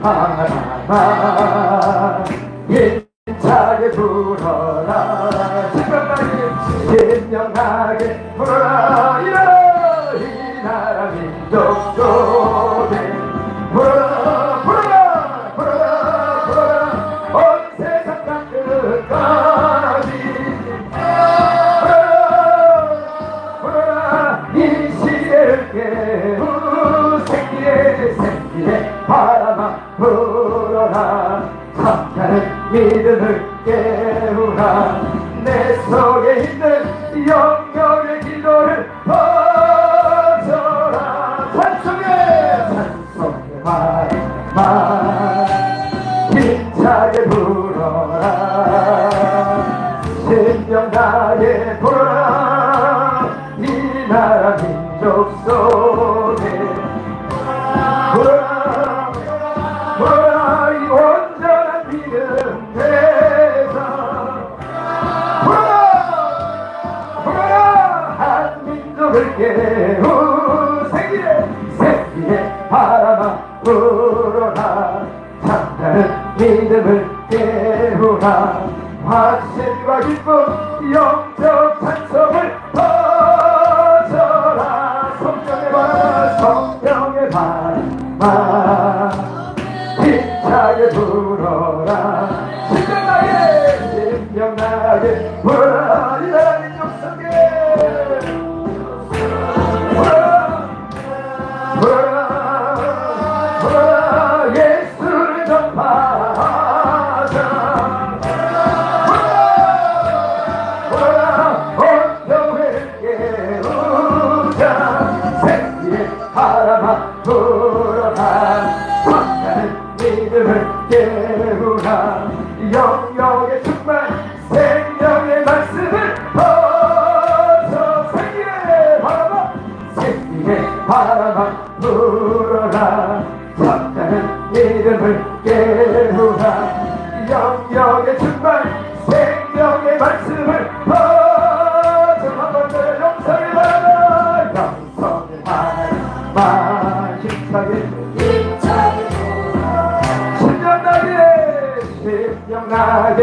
바람아 힘차게 불어라 신명나게 신명나게 불어라 일어나 이 나라 민족 속 불어라 참다는 믿음을 깨우라 내 속에 있는 영역의 기도를 불어라 참다는 믿음을 깨우라. 확신과 기쁨 영적 찬송을 퍼져라 성령의 바람 성령의 바람 힘차게 불어라. 신명나게 신명나게 불어라 바람아 불어라. 참다는 믿음을 깨우라. 영역의 충만 생명의 말씀을 퍼져 한번 더 영성의 바람아. 영성의 힘차게 신명나게 신명나게.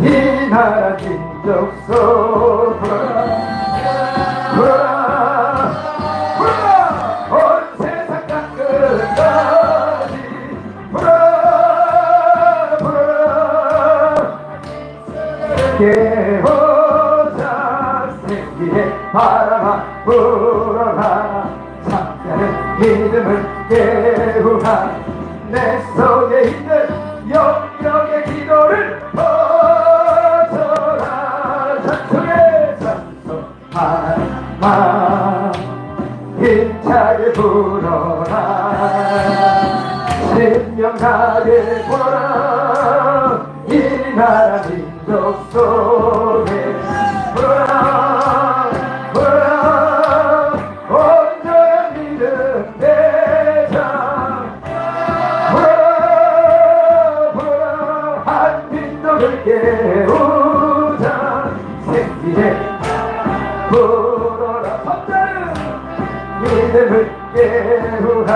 이 나라 민족 속불 깨우자. 생기의 바람아 불어라. 믿음을 깨우라. 내 속에 있는 영역의 기도를 퍼져라 찬송의 찬송 바람아 힘차게 불어라. 신명나게 불어라 이 나라 민족 속에 불어라 불어라 온전한 믿음 대장 불어라 불어라 한 민족을 깨우자. 믿음을 깨우라.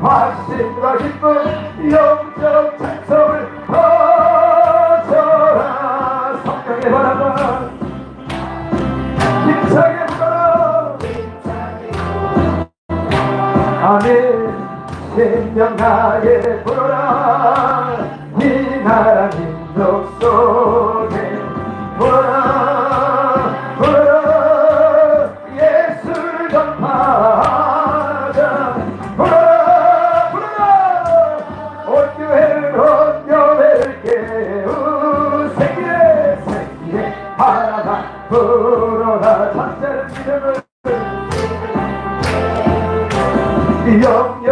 확신과 기쁨 영적 찬송을 명나게 불어라 이 나라 민족 속에 불어라 불어라 예수를 전파하자. 불어라 불어라 온 교회를 온 교회를 깨우 생기에 생기에 바라다 불어라. 잠자는 믿음을. 영